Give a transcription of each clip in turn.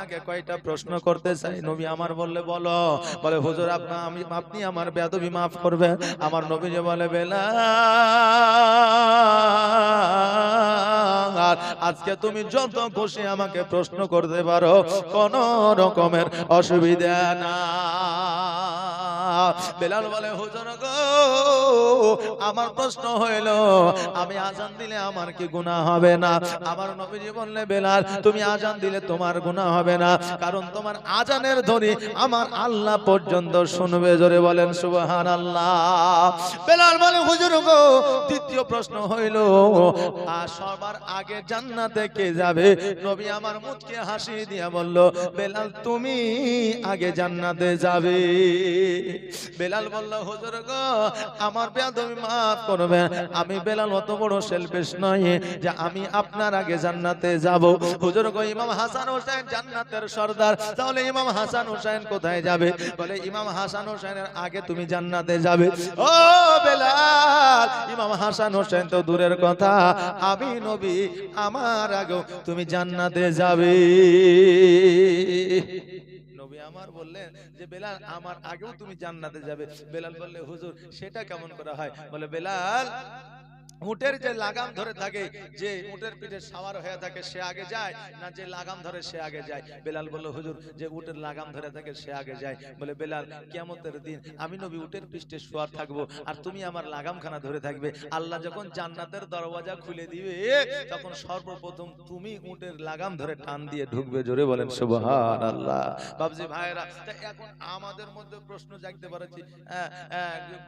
আপনাকে কয়টা প্রশ্ন করতে চাই? নবী আমার বললে বলো। বলে হুজুর আপনা আমি আপনি আমার বেদবি মাফ করবেন। আমার নবী যে বলে বেলা আজকে তুমি যত খুশি আমাকে প্রশ্ন করতে পারো কোন রকমের অসুবিধা না বেলাল বলে, হুজুর গো, আমার প্রশ্ন হইল, আমি আজান দিলে আমার কি গুনাহ হবে না? আমার নবীজি বললে, বেলাল, তুমি আজান দিলে তোমার গুনাহ হবে না, কারণ তোমার আজানের ধ্বনি আমার আল্লাহ পর্যন্ত শুনবে। জোরে বলেন, সুবহানাল্লাহ। বেলাল বলে, হুজুর গো, দ্বিতীয় প্রশ্ন হইল, আর সবার আগে জান্নাতে কে যাবে? নবী আমার মুখকে হাসি দিয়া বলল, বেলাল, তুমি আগে জান্নাতে যাবে। বেলাল বলল, হুজুর গো, আমার বেয়াদবি মাফ করবেন। আমি বেলাল অত বড় সেলফিশ নয় যে আমি আপনার আগে জান্নাতে যাব। হুজুর গো, ইমাম হাসান হোসেন জান্নাতের সর্দার। তাহলে ইমাম হাসান হোসেন কোথায় যাবে? বলে, ইমাম হাসান হোসেনের আগে তুমি জান্নাতে যাবে। ও বেলাল, ইমাম হাসান হোসেন তো দূরের কথা। আমি নবী, আমার আগেও তুমি জান্নাতে যাবে। আমার বললেন যে, বেলাল, আমার আগেও তুমি জান্নাতে যাবে। বেলাল বললে, হুজুর, সেটা কেমন করা হয়? বলে, বেলাল উটের যে লাগাম ধরে থাকে যে উটের পিঠে সাওয়ার হয়ে থাকে সে আগে যায় না যে লাগাম ধরে সে আগে যায়। বেলাল বলল হুজুর যে উটের লাগাম ধরে থাকে সে আগে যায়। বলে বেলাল কিয়ামতের দিন আমি নবী উটের পৃষ্ঠে শোয়ার থাকব আর তুমি আমার লাগামখানা ধরে থাকবে। আল্লাহ যখন জান্নাতের দরওয়াজা খুলে দিবে তখন সর্বপ্রথম তুমি উটের লাগাম ধরে টান দিয়ে ঢুকবে। জোরে বলেন সুবহান আল্লাহ বাবজি ভাইরা তা এখন আমাদের মধ্যে প্রশ্ন জাগতে পারছি হ্যাঁ,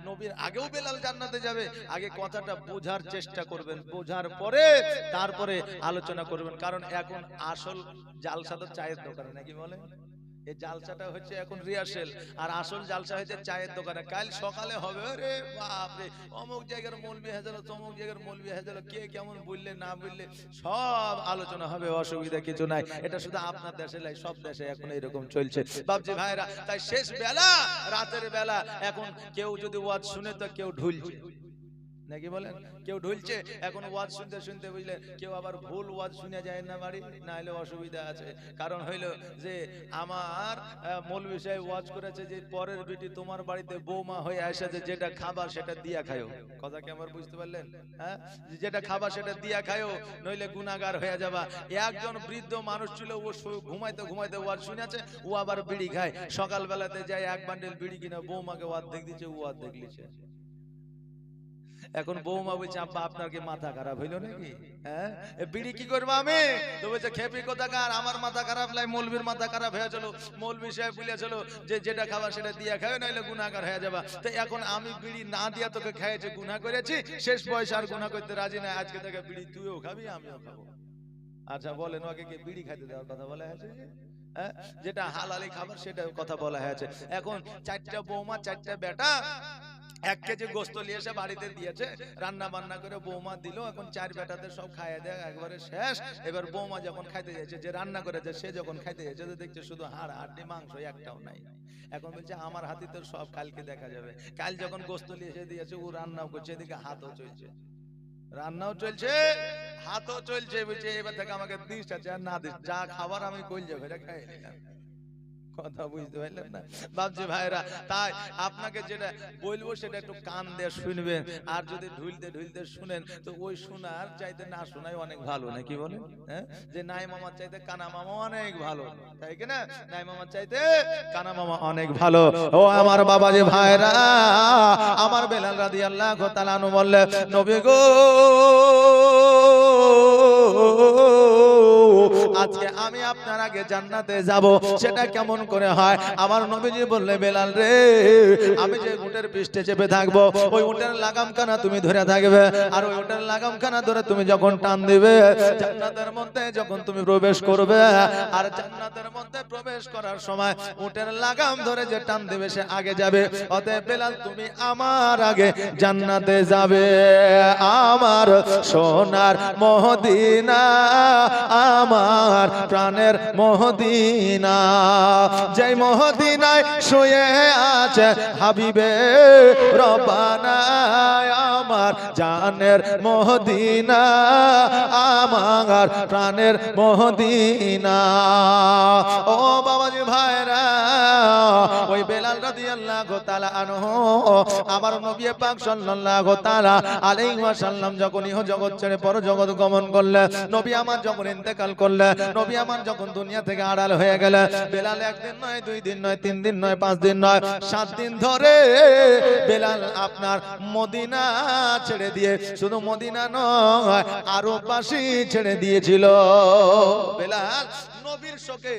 নবীর আগেও বেলাল জান্নাতে যাবে? আগে কথাটা বোঝার চেষ্টা করবেন বোঝার পরে তারপরে আলোচনা করবেন। কারণ এখন আসল জালসা তো চায়ের দোকানে নাকি বলে? এই জালসাটা হচ্ছে এখন রিহার্সেল আর আসল জালসা হচ্ছে চায়ের দোকানে। কাল সকালে হবে। রে বাপরে! অমুক জায়গার মৌলবি হেজালো তমুক জায়গার মৌলবি হেজালো কে কেমন বললে না বললে সব আলোচনা হবে অসুবিধা কিছু নাই। এটা শুধু আপনার দেশে নাই সব দেশে এখন এরকম চলছে। বাবজি ভাইরা তাই শেষ বেলা রাতের বেলা এখন কেউ যদি ওয়াজ শুনে তো কেউ ঢুলছে। নাকি বলেন? কেউ ঢুলছে, এখন ওয়াজ শুনতে শুনতে বুঝলেন কেউ আবার ভুল ওয়াজ শুনে যায় না বাড়ি, না হলে অসুবিধা আছে। কারণ হইল যে, আমার মৌলবি সাহেব ওয়াজ করেছে যে, পরের বেটি তোমার বাড়িতে বৌমা হয়ে এসেছে, যেটা খাবার সেটা দিয়া খায়ো। কথা কি আমার বুঝতে পারলেন? হ্যাঁ? যেটা খাবার সেটা দিয়া খায়ো, নইলে গুনাগার হয়ে যাবা। একজন বৃদ্ধ মানুষ ছিল, ও ঘুমাইতে ঘুমাইতে ওয়াজ শুনেছে ও আবার বিড়ি খায়। সকালবেলাতে যায় এক বান্ডেল বিড়ি কিনা, বৌমাকে অর্ধেক দিচ্ছে ও অর্ধেক লিছে। এখন বৌমা বলছে আব্বা আপনার কি মাথা খারাপ হইল নাকি? হ্যাঁ? বিড়ি কি করব আমি? তো বলছে খেপি কোথাকার? আমার মাথা খারাপ লাই মৌলবীর মাথা খারাপ হয়ে চলো মৌলবী সাহেব বলেছিল যে যেটা খাবার সেটা দিয়ে খাবে নাইলে গুনাহগার হয়ে যাবা। তো এখন আমি বিড়ি না দিয়া তোকে খাইয়েছে গুনাহ করেছি শেষ বয়সে আর গুনাহ করতে রাজি না আজকে থেকে বিড়ি তুইও খাবি আমিও খাব। আচ্ছা বলেন ওকে কি বিড়ি খাইতে দেওয়ার কথা বলা হয়েছে? হ্যাঁ? যেটা হালালি খাবার সেটা কথা বলা হয়েছে। এখন চারটা বৌমা চারটা বেটা এক কেজি গোস্ত নিয়ে এসে বাড়িতে দিয়েছে। রান্না বান্না করে বৌমা দিল, এখন চার বেটাতে সব খাইয়ে দেয়, একবারে শেষ। এবার বৌমা যখন খাইতে যাচ্ছে, যে রান্না করেছে, সে যখন খাইতে যাচ্ছে, তো দেখছে শুধু হাড় হাড্ডি মাংস একটাও নাই। এখন বলছে, আমার হাতে তো সব কালকে দেখা যাবে। কাল যখন গোস্ত নিয়ে এসে দিয়েছে, ও রান্নাও করছে, এদিকে হাতও চলছে। রান্নাও চলছে, হাতও চলছে, বলছে, এবার থেকে আমাকে দিস আছে আর না দিস, যা খাবার আমি কইল যাবে খাই নিলাম। কথা বুঝতে পারলেন না? বাবজি ভাইরা তাই আপনাকে যেটা বলব সেটা একটু কান দিয়ে শুনবেন। আর যদি ঢুলতে ঢুলতে শুনেন তো ওই শোনার চাইতে না শোনাই অনেক ভালো নাকি বলেন? হ্যাঁ? যে নাই মামার চাইতে কানা মামা অনেক ভালো তাই কি না? নাই মামার চাইতে কানা মামা অনেক ভালো। ও আমার বাবা যে ভাইরা আমার বেলাল রাদি আল্লাহ তালানু বললে নবী গো আজকে আমি আপনার আগে জান্নাতে যাব, সেটা কেমন করে হয়? আমার নবীজি বললে, বেলাল রে, আমি যে উটের পৃষ্ঠে চেপে থাকব, ওই উটের লাগাম খানা তুমি ধরে থাকবে, আর ওই উটের লাগাম খানা ধরে তুমি যখন টান দিবে, জান্নাতের মধ্যে যখন তুমি প্রবেশ করবে, আর জান্নাতের মধ্যে প্রবেশ করার সময় উটের লাগাম ধরে যে টান দিবে, সে আগে যাবে। অতএব বেলাল, তুমি আমার আগে জান্নাতে যাবে। আমার সোনার মহদিনা, আমার আমার প্রাণের মহদিনা। যেই মহদিনায় শুয়ে আছে হাবিবে রবানা আমার জানের মহদিনা, আমার প্রাণের মহদিনা। ও বাবাজি ভাইরা, ওই বেলাল রাদিয়াল্লাহু তাআলা আনহু, আমার নবী পাক সাল্লাল্লাহু তাআলা আলাইহি ওয়াসাল্লাম যখন ইহ জগৎ ছেড়ে পর জগৎ গমন করলে, নবী আমার যখন ইন্তেকাল করলে, নবী আমার যখন দুনিয়া থেকে আড়াল হয়ে গেলে, বেলাল একদিন নয়, দুই দিন নয়, তিন দিন নয়, পাঁচ দিন নয়, সাত দিন ধরে বেলাল আপনার মদিনা ছেড়ে দিয়ে, শুধু মদিনা নয়, আরও পাশি ছেড়ে দিয়েছিল। বেলাল নবীর শোকে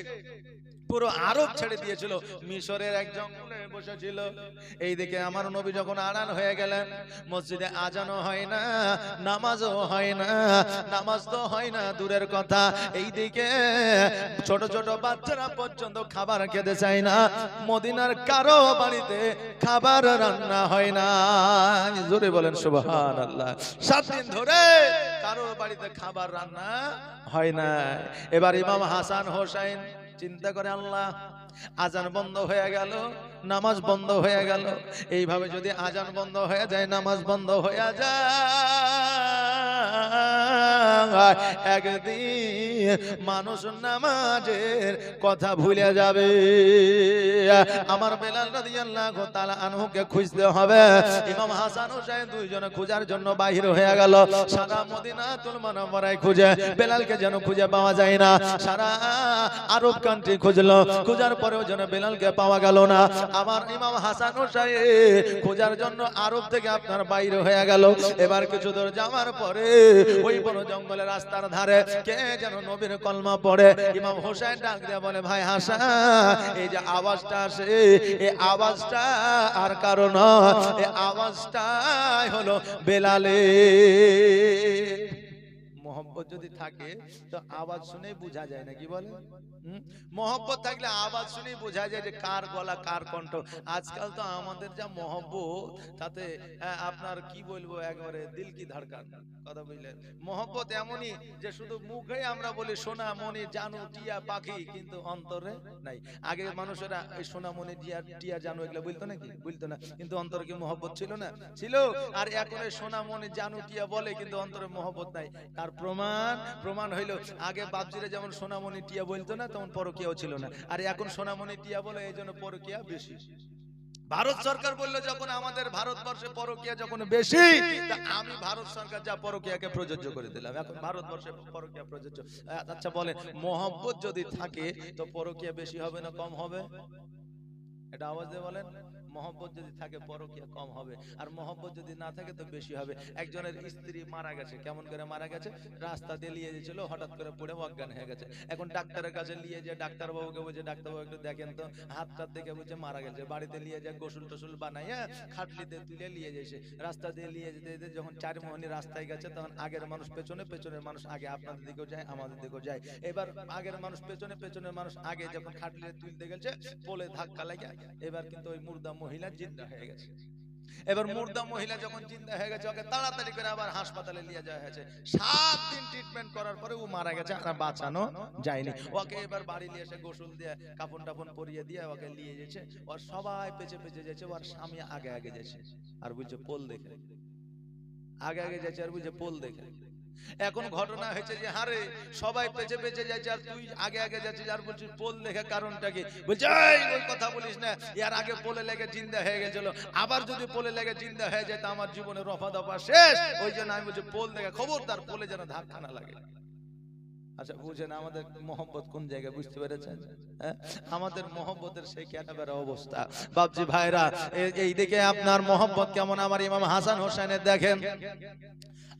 পুরো আরব ছেড়ে দিয়েছিল। মিশরের একজন বসেছিল। এইদিকে আমার নবী যখন আড়াল হয়ে গেলেন, মসজিদে আজানও হয় না, নামাজও হয় না, নামাজ তো হয় না, দূরের কথা। এইদিকে ছোট ছোট বাচ্চারা পর্যন্ত খাবার খেতে চায় না, মদিনার কারও বাড়িতে খাবার রান্না হয় না। জোরে বলেন সুবহান আল্লাহ সাত দিন ধরে কারও বাড়িতে খাবার রান্না হয় না। এবার ইমাম হাসান হোসাইন চিন্তা করে, আল্লাহ, আজান বন্ধ হয়ে গেল নামাজ বন্ধ হয়ে গেল। এইভাবে যদি আজান বন্ধ হয়ে যায়, নামাজ বন্ধ হয়ে যায়। একদিন মানুষ নামাজের কথা ভুলে যাবে। আমার বেলাল রাদিয়াল্লাহু তাআলা আনহুকে খুঁজতে হবে। ইমাম হাসান হোসেন দুইজনে খোঁজার জন্য বাহির হয়ে গেল। সারা মদিনাতুল মুনাওয়ারায় খুঁজে, বেলালকে যেন খুঁজে পাওয়া যায় না। সারা আরব কান্ট্রি খুঁজলো। খোঁজার পরেও যেন বেলালকে পাওয়া গেল না। আমার ইমাম হাসান খোঁজার জন্য আরব থেকে আপনার বাইরে হয়ে গেল। এবার কিছু দূর যাওয়ার পরে ওই বড় জঙ্গলের রাস্তার ধারে কে যেন নবীর কলমা পড়ে। ইমাম হোসেন ডাক দিয়ে বলে, ভাই হাসান এই যে আওয়াজটা আসে, এই আওয়াজটা আর কারণ এই আওয়াজটাই হলো বেলালে মোহব্বত যদি থাকে তো আওয়াজ শুনে বোঝা যায় না কি বলে হুম? মহব্বত থাকলে আওয়াজ শুনেই বোঝা যায় যে কার গলা কার কণ্ঠ। আজকাল তো আমাদের যা মহব্বত তাতে আপনার কি বলব একবারে দিল কি ধড়কান। কথা বুঝলেন মহব্বত এমনই যে শুধু মুখে আমরা বলি সোনা মনি জানু টিয়া পাখি কিন্তু অন্তরে নাই। আগে মানুষেরা এই সোনা মনি টিয়া টিয়া জানু এগুলো বলতো নাকি? বলতো না। কিন্তু অন্তরে কি মহব্বত ছিল না? ছিল। আর এখন এই সোনা মনি জানু টিয়া বলে কিন্তু অন্তরে মহব্বত নাই। তার প্রমাণ প্রমাণ হইল আগে বাপজিরা যেমন সোনামণি টিয়া বলতো না তখন পরকিয়াও ছিল না। আর এখন সোনামণি টিয়া বলে এই জন্য পরকিয়া বেশি। ভারত সরকার বলল যখন আমাদের ভারতবর্ষে পরকিয়া যখন বেশি তা আমি ভারত সরকার যা পরকিয়াকে প্রযোজ্য করে দিলাম। এখন ভারতবর্ষে পরকিয়া প্রযোজ্য। আচ্ছা বলেন মহব্বত যদি থাকে তো পরকিয়া বেশি হবে না কম হবে? এটা আওয়াজ দিয়ে বলেন। মহব্বত যদি থাকে পরকিয়া কম হবে? আর মহব্বত যদি না থাকে তো বেশি হবে। একজনের স্ত্রী মারা গেছে কেমন করে মারা গেছে? রাস্তা দিয়ে নিয়ে হঠাৎ করে পড়ে অজ্ঞান হয়ে গেছে। এখন ডাক্তারের কাছে নিয়ে যে ডাক্তার বাবুকে বলছে ডাক্তার বাবু একটু দেখেন তো। হাতটা দেখে বলছে মারা গেছে। বাড়িতে নিয়ে যায় গোসল টোসল বানাইয়া খাটলিতে তুলে নিয়ে যাইছে। রাস্তা দিয়ে নিয়ে যেতে যেতে যখন চার মোহনী রাস্তায় গেছে তখন আগের মানুষ পেছনে পেছনের মানুষ আগে আপনাদের দিকেও যায় আমাদের দিকেও যায়। এবার আগের মানুষ পেছনে পেছনের মানুষ আগে যখন খাটলিতে তুলতে গেছে পোলে ধাক্কা লাগে এবার কিন্তু ওই মুর্দা মহিলা জিন্দা হয়ে গেছে। এবার মুর্দা মহিলা যখন জিন্দা হয়ে গেছে ওকে তাড়াতাড়ি করে আবার হাসপাতালে নিয়ে যাওয়া হয়েছে। সাত দিন ট্রিটমেন্ট করার পরে ও মারা গেছে আর বাঁচানো যায়নি। ওকে এবার বাড়ি নিয়ে এসে গোসল দিয়ে কাপড় টাপন পরিয়ে দিয়ে ওকে নিয়ে যেছে ওর সবাই পেছে পেছে যেছে ওর স্বামী আগে আগে যেছে আর বুঝছে পোল দেখে। আগে আগে যাচ্ছে আর বুঝছে পোল দেখে। এখন ঘটনা হয়েছে যে, হারে, সবাই পেছে পেছে যাচ্ছে আর তুই আগে আগে যাচ্ছিস আর বলছিস, পোল দেখে কারণটা কি? বলছে ওই কথা বলিস না। ইয়ার আগে পোলে লেগে জিন্দা হয়ে গেছিল। আবার যদি পোলে লেগে জিন্দা হয়ে যায়, তো আমার জীবনে রফা দফা শেষ। ওই জন্য আমি বলছি, পোল দেখে খবরদার, পোলে যেন ধাক্কা না লাগে। আচ্ছা বুঝেন আমাদের মোহব্বত কোন জায়গায়, বুঝতে পেরেছেন? হ্যাঁ? আমাদের মোহব্বতের সেই ক্যাটাবের অবস্থা। বাবজি ভাইরা এই দিকে আপনার মোহব্বত কেমন? আমার ইমাম হাসান হোসেনের দেখেন।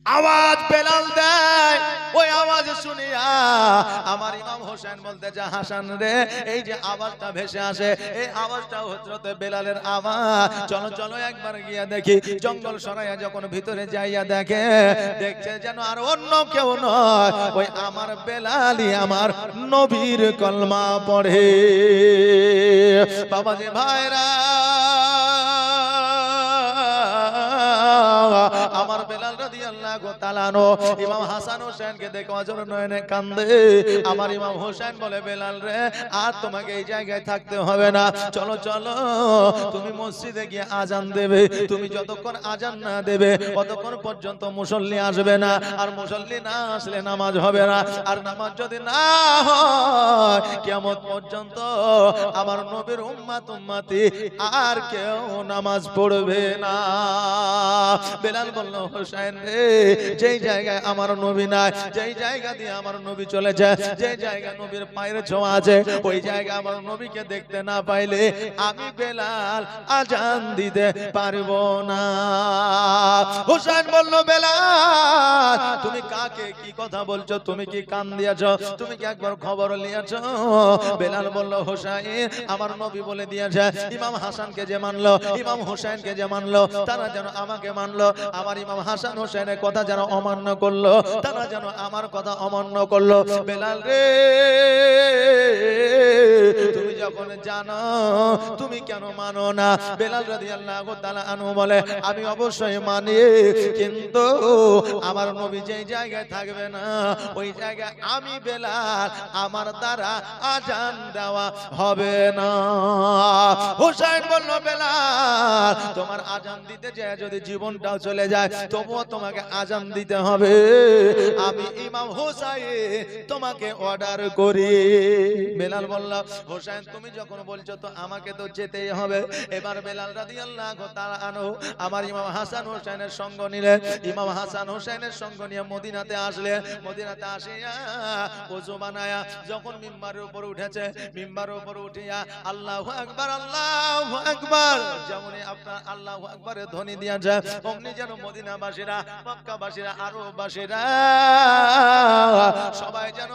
আওয়াজ বেলাল দেয়, ওই আওয়াজ শুনিয়া আমার ইমাম হোসেন বলতে যা, হাসান রে, এই যে আওয়াজটা ভেসে আসে, এই আওয়াজটা হজরতে বেলালের আওয়াজ চলো চলো একবার গিয়া দেখি। জঙ্গল সরাইয়া যখন ভিতরে যাইয়া দেখে, দেখছে যেন আর অন্য কেউ নয়। ওই আমার বেলালি আমার নবীর কলমা পড়ে। বাবাজি ভাইরা আনহু ইমাম হাসান হোসেনকে দেখে অজর নয়নে কান্দে। আমার ইমাম হোসেন বলে, বেলাল রে, আর তোমাকে এই জায়গায় থাকতে হবে না। চলো চলো, তুমি মসজিদে গিয়ে আজান দেবে। তুমি যতক্ষণ আজান না দেবে ততক্ষণ পর্যন্ত মুসল্লি আসবে না। আর মুসল্লি না আসলে নামাজ হবে না। আর নামাজ যদি না হয়, কিয়ামত পর্যন্ত আমার নবীর উম্মাত উম্মাতি আর কেউ নামাজ পড়বে না। বেলাল বলল, হোসেন রে যেই জায়গায় আমার নবী নাই, যেই জায়গা দিয়ে আমার নবী চলে যায় যেই জায়গা নবীর পায়ের ছোঁয়া আছে, ওই জায়গা আমার নবীকে দেখতে না পাইলে আমি বেলাল আজান দিতে পারব না। হোসেন বলল, বেলাল, তুমি কাকে কি কথা বলছো? তুমি কি কান দিয়েছ? তুমি কি একবার খবর নিয়েছ? বেলাল বলল হোসেন আমার নবী বলে দিয়েছে, ইমাম হাসানকে যে মানলো, ইমাম হোসেনকে যে মানলো, তারা যেন আমাকে মানলো। আমার ইমাম হাসান হোসেনের কথা যেন অমান্য করল, তারা যেন আমার কথা অমান্য করল। বেলাল রে, তুমি যখন জানো, তুমি কেন মানো না? বেলাল রাদিয়াল্লাহু তাআলা আনহু বলে, আমি অবশ্যই মানি, কিন্তু আমার নবী যেই জায়গায় থাকবে না, ওই জায়গায় আমি বেলাল, আমার দ্বারা আজান দেওয়া হবে না। হুসাইন বলল, বেলাল, তোমার আজান দিতে যায় যদি জীবনটাও চলে যায়, তবুও তোমাকে আজান দিতে হবে। আমি ইমাম হুসাইন তোমাকে অর্ডার করি। বেলাল বলল হোসেন তুমি যখন বলছো তো আমাকে তো যেতেই হবে। এবার বেলাল রাদিয়াল্লাহু তাআলা আনহু আমার ইমাম হাসান হোসেনের সঙ্গ নিলেন ইমাম হাসান হোসেনের সঙ্গ নিয়ে মদিনাতে আসলে। মদিনাতে আসিয়া ওযু বানায়া যখন মিম্বারের উপর উঠেছে, মিম্বারের উপর উঠিয়া আল্লাহু আকবার আল্লাহু আকবার। যেমন আপনার আল্লাহু আকবারের ধ্বনি দিয়েছে, অমনি যেন মদিনাবাসীরা আরববাসীরা সবাই যেন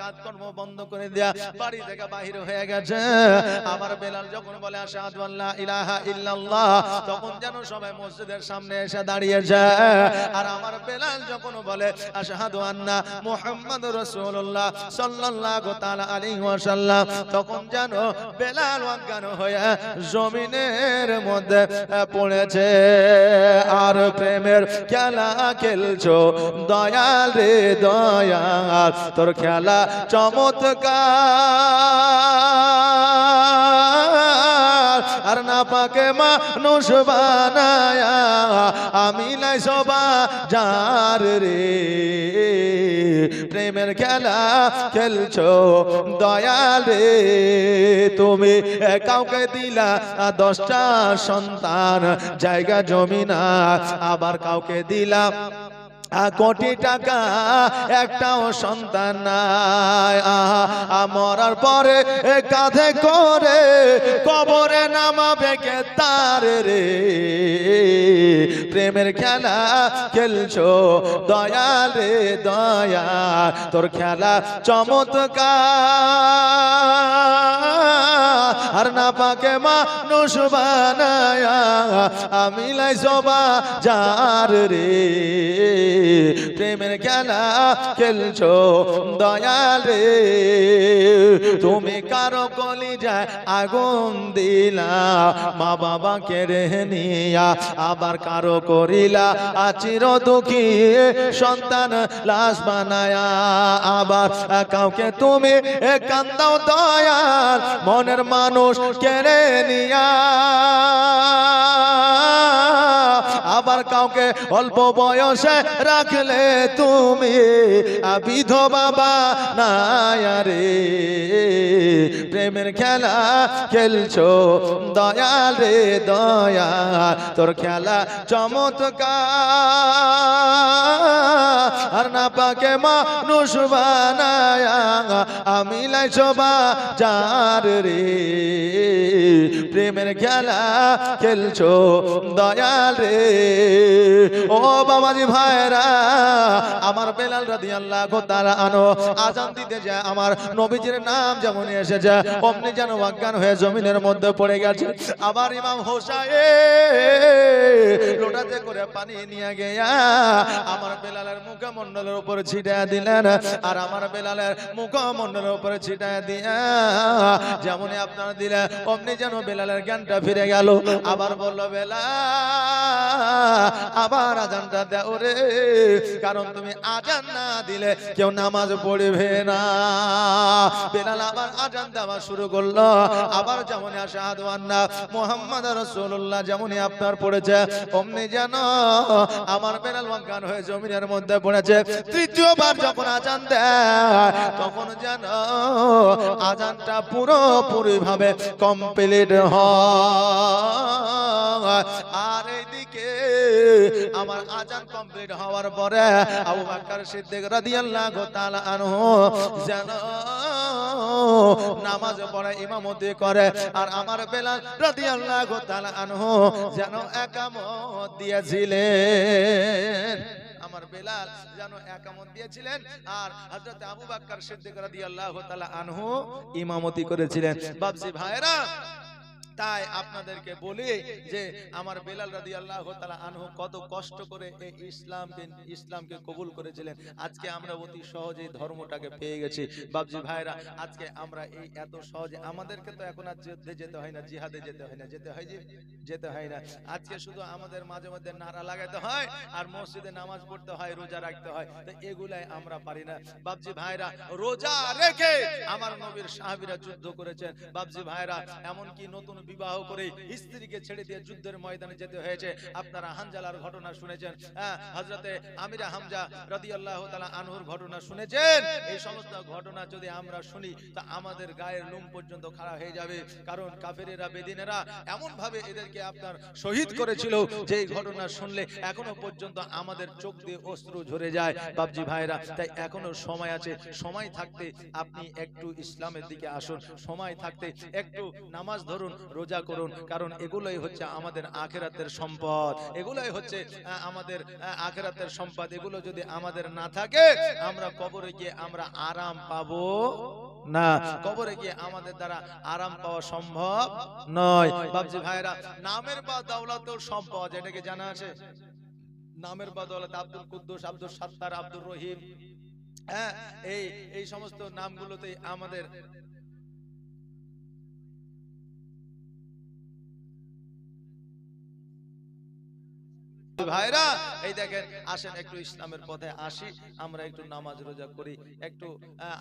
কাজকর্ম বন্ধ করে দেয়া, বাড়ি থেকে বাহির হয়ে গেছে। আমার বেলাল যখন বলে ইলাহা ইল্লাল্লাহ, তখন যেন সবাই মসজিদের সামনে এসে দাঁড়িয়েছে। আর আমার বেলাল যখন বলে আন্না তাআলা আলাইহি ওয়াসাল্লাম, তখন যেন বেলাল অজ্ঞান হয়ে জমিনের মধ্যে পড়েছে। আর প্রেমের খেলা খেলছো? দয়াল রে দয়াল তোর খেলা চমৎকার। আর না পাকে মানুষ বানায়া, আমি নাই সবা যার রে। প্রেমের খেলা খেলছো দয়াল রে, তুমি কাউকে দিলা দশটা সন্তান, জায়গা জমিনা আবার কাউকে দিলা কোটি টাকা একটাও সন্তান নাই। মরার পরে কাঁধে করে কবরে নামাবে কে তার রে? প্রেমের খেলা খেলছো দয়াল রে দয়া তোর খেলা চমৎকার। আর না পাকে মানুষ বানায়া, আমি লাই সবা যার রে। প্রেমের খেলা খেলছো, দয়াল তুমি কারও কলি যায় আগুন দিলা, মা বাবাকে রেহে নিয়া আবার কারও করিলা, আচির দুঃখী সন্তান লাশ বানায়া। আবার কাউকে তুমি কান্দাও দয়াল, মনের মানুষ কেড়ে নিয়া। আবার কাউকে অল্প বয়সে রাখলে তুমি বিধবা বানায়া রে প্রেমের খেলা খেলছো, দয়াল রে দয়া তোর খেলা চমৎকার। আর না পাকে মানুষ বানায়া আমি লাই সবা যার রে। প্রেমের খেলা খেলছো, দয়াল রে ও বাবাজি ভাইরা আমার বেলাল রাদি আল্লাহ তারা আনো আজান দিতে যায়, আমার নবীজির নাম যেমন এসেছে, অমনি যেন অজ্ঞান হয়ে জমিনের মধ্যে পড়ে গেছে। আবার ইমাম হোসায়ে লোটাতে করে পানি নিয়ে গেয়া আমার বেলালের মুখমণ্ডলের উপর ছিটায় দিলেন, আর আমার বেলালের মুখমণ্ডলের উপরে ছিটায় দিয়া যেমন আপনারা দিলে অমনি যেন বেলালের জ্ঞানটা ফিরে গেল। আবার বলল বেলা আবার আজানটা দাও রে। কারণ তুমি আজান না দিলে কেউ নামাজ পড়বে না। বেলাল আবার আজান দেওয়া শুরু করল। আবার যেমন আন্না মোহাম্মদ রাসূলুল্লাহ যেমনই আপনার পড়েছে, অমনি যেন আমার বেলাল অজ্ঞান হয়ে জমিনের মধ্যে পড়েছে। তৃতীয়বার যখন আজান দেয়, তখন যেন আজানটা পুরোপুরি ভাবে কমপ্লিট হয়। আর এইদিকে আমার আজান কমপ্লিট হওয়ার পরে আবু বকর সিদ্দিক রাদিয়াল্লাহু তাআলা আনহু যেন নামাজ পড়ে, ইমামতি করে আর আমার বেলাল রাদিয়াল্লাহু তাআলা আনহু যেন একামত দিয়েছিলেন। আমার বেলাল যেন একামত দিয়েছিলেন আর হযরত আবু বকর সিদ্দিক রাদিয়াল্লাহু তাআলা আনহু ইমামতি করেছিলেন। বাবজি ভাইরা তাই আপনাদেরকে বলি যে আমার বেলাল রাদি আল্লাহ আনহু কত কষ্ট করে এই ইসলামকে ইসলামকে কবুল করেছিলেন। আজকে আমরা অতি সহজেই ধর্মটাকে পেয়ে গেছি। বাবজি ভাইরা আজকে আমরা এই এত সহজে আমাদেরকে তো এখন আর যুদ্ধে যেতে হয় না জিহাদে যেতে হয় না যেতে হয় যে যেতে হয় না। আজকে শুধু আমাদের মাঝে মধ্যে নারা লাগাতে হয় আর মসজিদে নামাজ পড়তে হয় রোজা রাখতে হয়। তো এগুলাই আমরা পারি না। বাবজি ভাইরা রোজা রেখে আমার নবীর সাহাবীরা যুদ্ধ করেছেন বাবজি ভাইরা এমনকি নতুন বিবাহ করে স্ত্রীকে ছেড়ে দিয়ে যুদ্ধের ময়দানে যেতে হয়েছে। আপনারা হানজালার ঘটনা শুনেছেন। হ্যাঁ হযরতে আমিরা হামজা রাদিয়াল্লাহু তাআলা আনহুর ঘটনা শুনেছেন? এই সমস্ত ঘটনা যদি আমরা শুনি, তা আমাদের গায়ের লোম পর্যন্ত খাড়া হয়ে যাবে। কারণ কাফেরেরা, বেদিনেরা এমন ভাবে এদেরকে আপনার শহীদ করেছিল যে ঘটনা শুনলে এখনও পর্যন্ত আমাদের চোখ দিয়ে অস্ত্র ঝরে যায়। বাবজি ভাইরা তাই এখনও সময় আছে। সময় থাকতে আপনি একটু ইসলামের দিকে আসুন। সময় থাকতে একটু নামাজ ধরুন। রোজা করুন কারণ এগুলোই হচ্ছে আমাদের আখেরাতের সম্পদ। এগুলোই হচ্ছে আমাদের আখেরাতের সম্পদ। এগুলো যদি আমাদের না থাকে আমরা কবরে গিয়ে আমরা আরাম পাবো না। কবরে গিয়ে আমাদের দ্বারা আরাম পাওয়া সম্ভব নয়। বাবজি ভাইরা নামের বা দৌলতের সম্পদ এটাকে জানা আছে? নামের বদৌলত আব্দুল কুদ্দুস আব্দুল সাত্তার আব্দুর রহিম। হ্যাঁ এই এই সমস্ত নামগুলোতে আমাদের ভাইরা, এই দেখেন, আসেন একটু ইসলামের পথে আসি, আমরা একটু নামাজ রোজা করি, একটু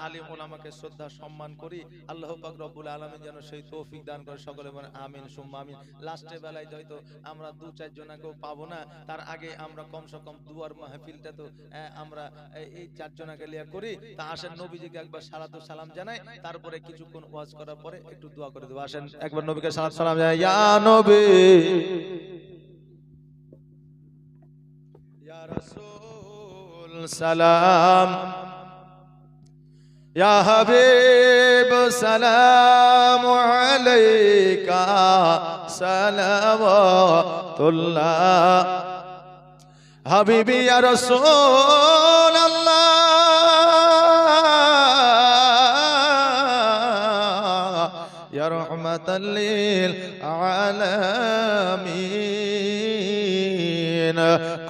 আলিম ওলামাকে শ্রদ্ধা, সম্মান করি, আল্লাহ পাক রব্বুল আলামিন যেন সেই তৌফিক দান করে সকলে আমিন, সুম্মা, আমিন। লাস্টের বেলায় হয়তো আমরা দু চার জনাকেও পাবো না, তার আগে আমরা কমসে কম দুয়ার মাহফিলটা তো আমরা এই চারজনাকে লিয়া করি, তা আসেন নবীজিকে একবার সালাতু সালাম জানাই, তারপরে কিছুক্ষণ ওয়াজ করার পরে একটু দোয়া করে দেবো। আসেন, একবার নবীকে সালাত সালাম জানাই, ইয়া নবী رسول سلام. يا حبيب سلام عليك. صلوات الله. حبيبي يا رسول الله. يا رحمة للعالمين.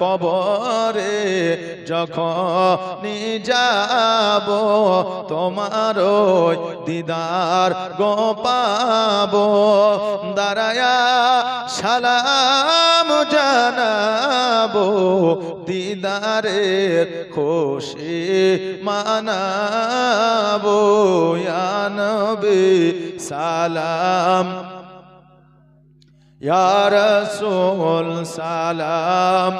কবরে যখন যাব, তোমার দিদার গো পাবো। দাঁড়ায়া সালাম জানাব, দিদারের খুশি মানাবো। ইয়া নবী, সালাম يا رسول سلام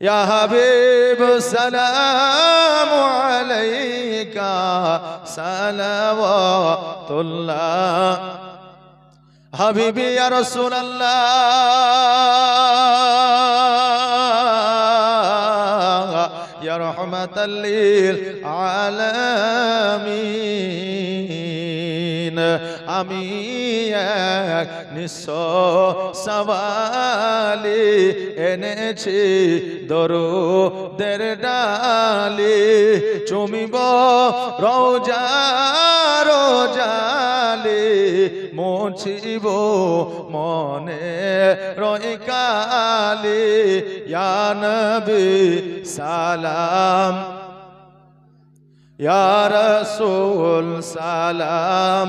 يا حبيب سلام عليك صلوات الله. حبيبي يا رسول الله يا رحمة للعالمين. আমি এক নিঃস্ব সওয়ালি এনেছি দরুদের ডালি। চুমিব রোজা রোজালি মুছিব মনে রই কালি। ইয়া সালাম, ইয়া রাসূল সালাম।